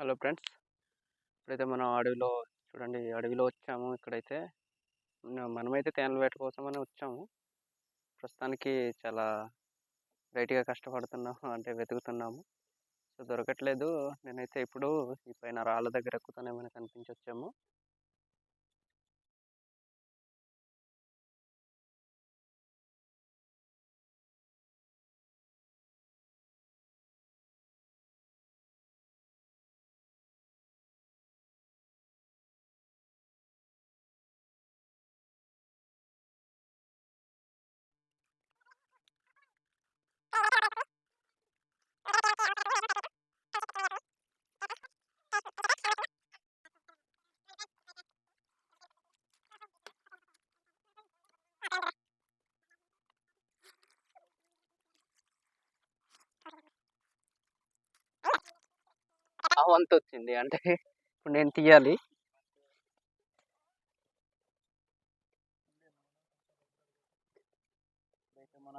Hello friends. ఇప్పుడైతే మనం అడవిలో చూడండి అడవిలో వచ్చాము ఇక్కడైతే. మనమైతే తేనెల వేట కోసమని వచ్చాము. ప్రస్తుతానికి చాలా రైట్గా కష్టపడుతున్నాము అంటే వెతుకుతున్నాము. సో దొరకట్లేదు. నేనైతే ఇప్పుడు ఈ పైన రాళ్ళ దగ్గర ఎక్కుతానేమని కనిపించి వచ్చాము. వంతు వచ్చింది అంటే ఇప్పుడు నేను తీయాలి. మన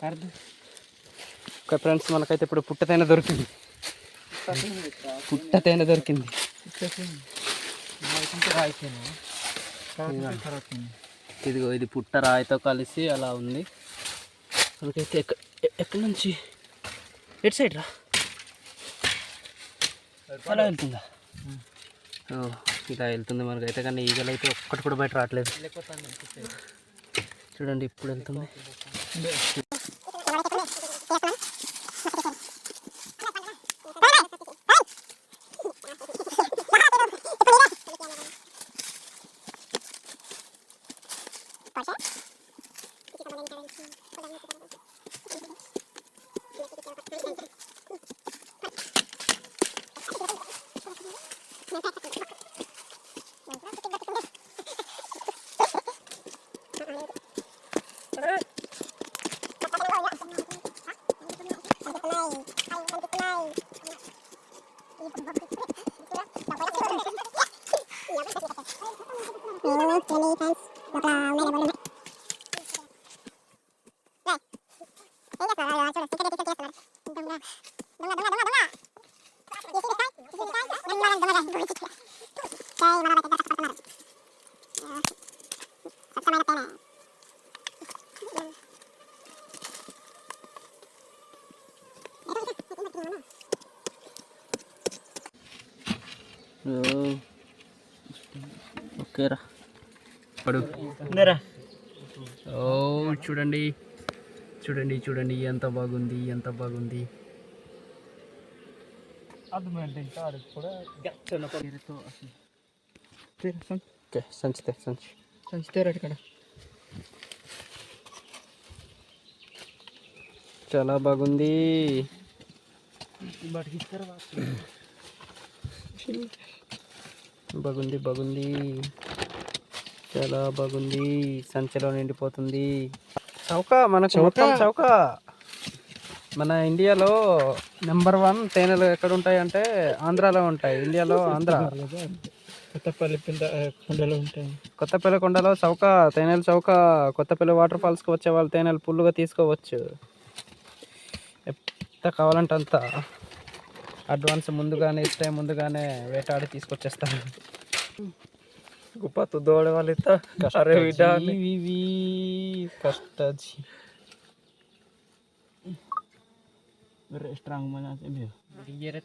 Ricardo. ఓకే ఫ్రెండ్స్ మనకైతే ఇప్పుడు పుట్ట తేనె దొరికింది. పుట్ట తేనె దొరికింది. ఇదిగో ఇది పుట్ట రాయితో కలిసి అలా ఉంది. మనకైతే ఎక్క ఎక్కడి నుంచి? ఎటు సైడ్ రా? అలా వెళ్తుందా? ఓ ఇలా వెళ్తుంది మనకైతే కానీ ఈగలు అయితే ఒక్కటి కూడా బయట రావట్లేదు. చూడండి ఇప్పుడు వెళ్తుంది. Thank aku akan. ఓకేరా పడు ఓ చూడండి చూడండి చూడండి ఎంత బాగుంది ఎంత బాగుంది. ఓకే సంచితే సంచి. చాలా బాగుంది. బాగుంది బాగుంది. చాలా బాగుంది. సంచిలో నిండిపోతుంది. చౌక మనకు మొత్తం చౌక. మన ఇండియాలో నెంబర్ వన్ తేనెలు ఎక్కడ ఉంటాయి అంటే ఆంధ్రాలో ఉంటాయి. ఇండియాలో ఆంధ్ర. కొత్తపల్లి కుండలు ఉంటాయి. కొత్తపల్లి కొండలో చౌక తేనెలు చౌక కొత్తపల్లి వాటర్ ఫాల్స్కి వచ్చే వాళ్ళు తేనెలు ఫుల్గా తీసుకోవచ్చు. ఎంత కావాలంటే అంత అడ్వాన్స్ ముందుగానే ఇస్తే ముందుగానే వేటాడి తీసుకొచ్చేస్తారు. గుప్పత్తు దోడ వాళ్ళు ఇస్తా అరే ಕಷ್ಟ ಜಿ ಬೇರೆ ಸ್ಟ್ರಾಂಗ್ ಮನೆ ಬಿಡಿಗೆರೆ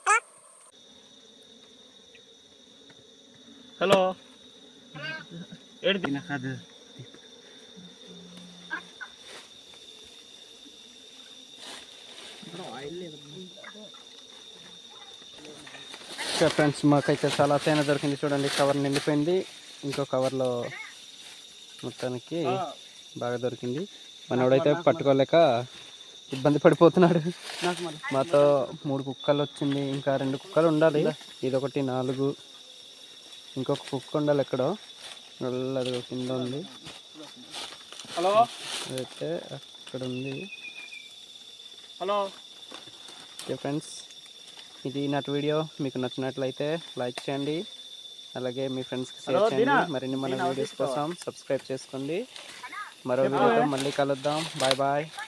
Halo. Halo. Erdi nakadu. Okay friends మాకైతే చాలా తేనె దొరికింది చూడండి కవర్ నిండిపోయింది. ఇంకో కవర్లో మొత్తానికి బాగా దొరికింది. మనోడైతే పట్టుకోలేక ఇబ్బంది పడిపోతున్నాడు. మాతో మూడు కుక్కలు వచ్చింది ఇంకా రెండు కుక్కలు ఉండాలి. ఇదొకటి నాలుగు ఇంకొక కుక్క ఉండాలి ఎక్కడో. అది కింద ఉంది. హలో? అదైతే అక్కడ ఉంది. హలో? ఓకే ఫ్రెండ్స్ ఇది నాటి వీడియో. మీకు నచ్చినట్లయితే లైక్ చేయండి. అలాగే మీ ఫ్రెండ్స్కి షేర్ చేయండి. మరిన్ని మన వీడియోస్ కోసం సబ్స్క్రైబ్ చేసుకోండి. మరో వీడియోతో మళ్ళీ కలుద్దాం. Bye bye.